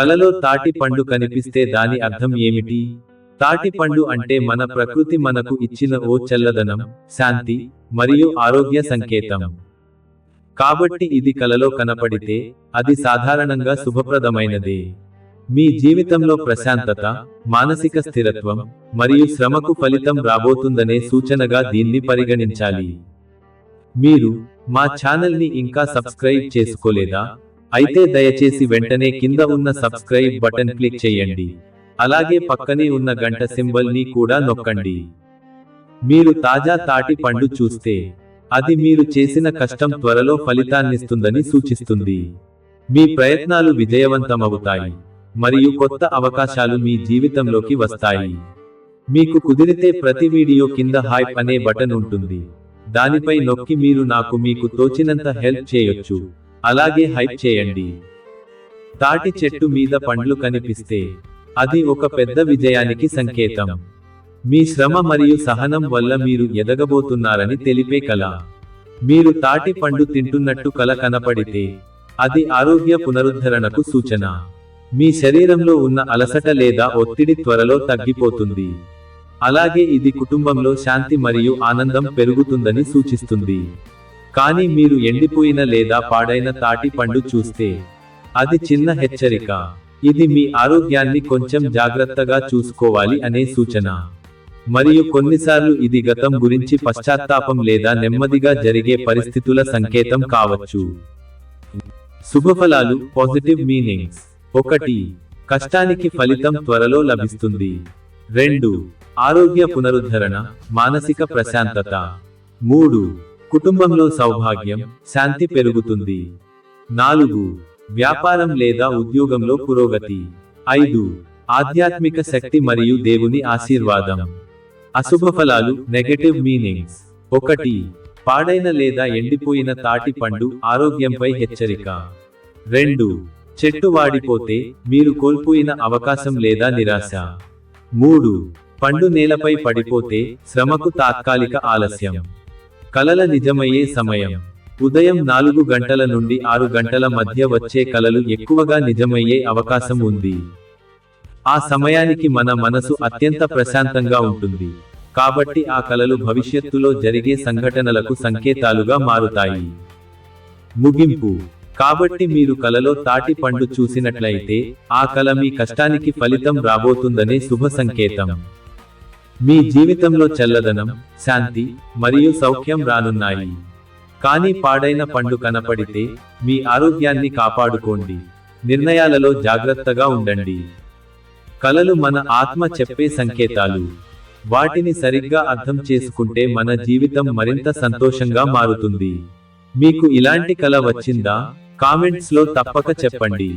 కలలో తాటి పండు కనిపిస్తే దాని అర్థం ఏమిటి? తాటి పండు అంటే మన ప్రకృతి మనకు ఇచ్చిన ఓ చల్లదనం శాంతి మరియు ఆరోగ్య సంకేతం. కాబట్టి ఇది కలలో కనపడితే అది సాధారణంగా శుభప్రదమైనదే. మీ జీవితంలో ప్రశాంతత మానసిక స్థిరత్వం మరియు శ్రమకు ఫలితం రాబోతుందనే సూచనగా దీన్ని పరిగణించాలి. మీరు మా ఛానల్ని ఇంకా సబ్స్క్రైబ్ చేసుకోలేదా? అయితే దయచేసి వెంటనే కింద ఉన్న సబ్స్క్రైబ్ బటన్ క్లిక్ చేయండి. అలాగే పక్కనే ఉన్న గంట సింబల్ని కూడా నొక్కండి. మీరు తాజా తాటి పండు చూస్తే అది మీరు చేసిన కష్టం త్వరలో ఫలితాన్నిస్తుందని సూచిస్తుంది. మీ ప్రయత్నాలు విజయవంతమవుతాయి. మరియు కొత్త అవకాశాలు మీ జీవితంలోకి వస్తాయి. మీకు కుదిరితే ప్రతి వీడియో కింద హైప్ అనే బటన్ ఉంటుంది. దానిపై నొక్కి మీరు నాకు మీకు తోచినంత హెల్ప్ చేయొచ్చు. అలాగే హైప్ చేయండి. తాటి చెట్టు మీద పండ్లు కనిపిస్తే అది ఒక పెద్ద విజయానికి సంకేతం. మీ శ్రమ మరియు సహనం వల్ల మీరు ఎదగబోతున్నారని తెలిపే కల మీరు తాటి పండు తింటున్నట్టు కల కనపడితే అది ఆరోగ్య పునరుద్ధరణకు సూచన. మీ శరీరంలో ఉన్న అలసట లేదా ఒత్తిడి త్వరలో తగ్గిపోతుంది. అలాగే ఇది కుటుంబంలో శాంతి మరియు ఆనందం పెరుగుతుందని సూచిస్తుంది. కానీ మీరు ఎండిపోయిన లేదా పాడైన తాటి పండు చూస్తే అది చిన్న హెచ్చరిక. ఇది మీ ఆరోగ్యాన్ని కొంచెం జాగ్రత్తగా చూసుకోవాలి అనే సూచన. మరియు కొన్నిసార్లు ఇది గతం గురించి పశ్చాత్తాపం లేదా నెమ్మదిగా జరిగే పరిస్థితుల సంకేతం కావచ్చు. శుభఫలాలు పాజిటివ్ మీనింగ్స్. ఒకటి కష్టానికి ఫలితం త్వరలో లభిస్తుంది. రెండు ఆరోగ్య పునరుద్ధరణ మానసిక ప్రశాంతత. మూడు కుటుంబంలో సౌభాగ్యం శాంతి పెరుగుతుంది. నాలుగు వ్యాపారం లేదా ఉద్యోగంలో పురోగతి. ఐదు ఆధ్యాత్మిక శక్తి మరియు దేవుని ఆశీర్వాదం. అశుభ ఫలాలు నెగటివ్ మీనింగ్స్ ఒకటి పాడైన లేదా ఎండిపోయిన తాటి పండు ఆరోగ్యంపై హెచ్చరిక. రెండు చెట్టు వాడిపోతే మీరు కోల్పోయిన అవకాశం లేదా నిరాశ. మూడు పండు నేలపై పడిపోతే శ్రమకు తాత్కాలిక ఆలస్యం. కలల నిజమయ్యే సమయం. ఉదయం నాలుగు గంటల నుండి ఆరు గంటల మధ్య వచ్చే కలలు ఎక్కువగా నిజమయ్యే అవకాశం ఉంది. ఆ సమయానికి మన మనసు అత్యంత ప్రశాంతంగా ఉంటుంది. కాబట్టి ఆ కలలు భవిష్యత్తులో జరిగే సంఘటనలకు సంకేతాలుగా మారుతాయి. ముగింపు. కాబట్టి మీరు కలలో తాటి పండు చూసినట్లయితే ఆ కల మీ కష్టానికి ఫలితం రాబోతుందనే శుభ సంకేతం. మీ జీవితంలో చల్లదనం శాంతి మరియు సౌఖ్యం రానున్నాయి. కానీ పాడైన పండు కనపడితే మీ ఆరోగ్యాన్ని కాపాడుకోండి. నిర్ణయాలలో జాగ్రత్తగా ఉండండి. కలలు మన ఆత్మ చెప్పే సంకేతాలు. వాటిని సరిగ్గా అర్థం చేసుకుంటే మన జీవితం మరింత సంతోషంగా మారుతుంది. మీకు ఇలాంటి కల వచ్చిందా? కామెంట్స్లో తప్పక చెప్పండి.